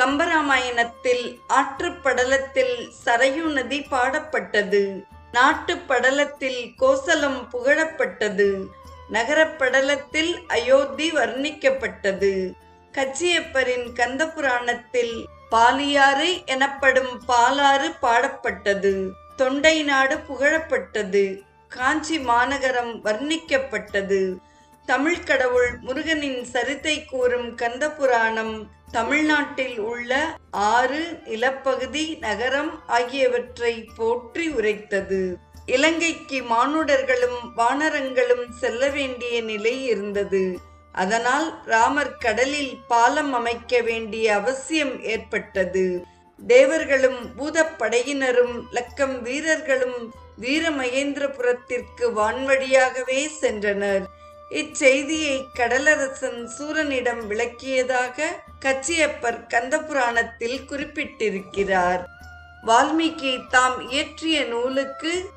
கம்பராமாயணத்தில் ஆற்றுப்படலத்தில் சரையு நதி பாடப்பட்டது. நாட்டுப்படலத்தில் கோசலம் புகழப்பட்டது. நகரப்படலத்தில் அயோத்தி வர்ணிக்கப்பட்டது. கச்சியப்பரின் கந்த புராணத்தில் பாலியாறு எனப்படும் பாலாறு பாடப்பட்டது. தொண்டை நாடு புகழப்பட்டது. காஞ்சி மாநகரம் வர்ணிக்கப்பட்டது. தமிழ்கடவுள் முருகனின் சரித்தை கூறும் கந்த புராணம் தமிழ்நாட்டில் உள்ள ஆறு நிலப்பகுதி நகரம் ஆகியவற்றை போற்றி உரைத்தது. இலங்கைக்கு மானுடர்களும் வானரங்களும் செல்ல வேண்டிய நிலை இருந்தது. அதனால் ராமர் கடலில் பாலம் அமைக்க வேண்டிய அவசியம் ஏற்பட்டது. தேவர்களும் பூதப்படையினரும் லக்கம் வீரர்களும் வீரமகேந்திரபுரத்திற்கு வான்வழியாகவே சென்றனர். இச்செய்தியை கடலரசன் சூரனிடம் விளக்கியதாக கச்சியப்பர் கந்தபுராணத்தில் குறிப்பிட்டிருக்கிறார். வால்மீகி தாம் இயற்றிய நூலுக்கு